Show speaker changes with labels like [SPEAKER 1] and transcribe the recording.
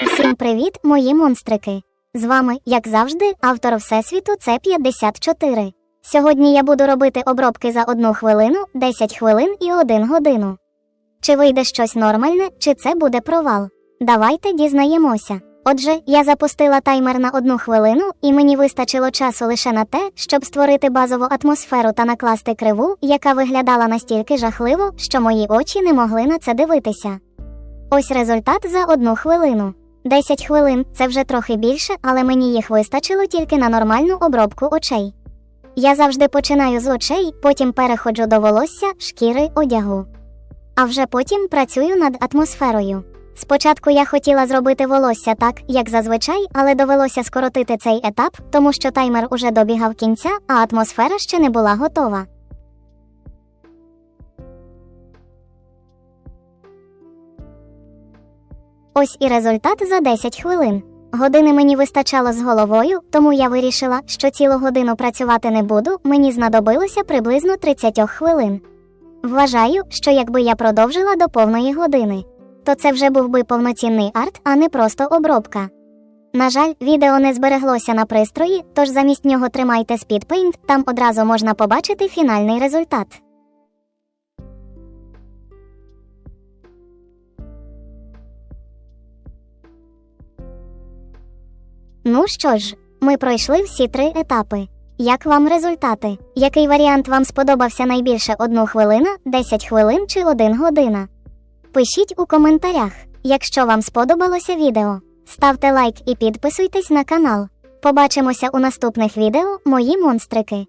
[SPEAKER 1] Всім привіт, мої монстрики! З вами, як завжди, автор Всесвіту це 54. Сьогодні я буду робити обробки за 1 хвилину, 10 хвилин і 1 годину. Чи вийде щось нормальне, чи це буде провал? Давайте дізнаємося. Отже, я запустила таймер на 1 хвилину, і мені вистачило часу лише на те, щоб створити базову атмосферу та накласти криву, яка виглядала настільки жахливо, що мої очі не могли на це дивитися. Ось результат за одну хвилину. 10 хвилин це вже трохи більше, але мені їх вистачило тільки на нормальну обробку очей. Я завжди починаю з очей, потім переходжу до волосся, шкіри, одягу. А вже потім працюю над атмосферою. Спочатку я хотіла зробити волосся так, як зазвичай, але довелося скоротити цей етап, тому що таймер уже добігав кінця, а атмосфера ще не була готова. Ось і результат за 10 хвилин. Години мені вистачало з головою, тому я вирішила, що цілу годину працювати не буду, мені знадобилося приблизно 30 хвилин. Вважаю, що якби я продовжила до повної години, то це вже був би повноцінний арт, а не просто обробка. На жаль, відео не збереглося на пристрої, тож замість нього тримайте SpeedPaint, там одразу можна побачити фінальний результат. Ну що ж, ми пройшли всі три етапи. Як вам результати? Який варіант вам сподобався найбільше 1 хвилина, 10 хвилин чи 1 година? Пишіть у коментарях, якщо вам сподобалося відео. Ставте лайк і підписуйтесь на канал. Побачимося у наступних відео, мої монстрики.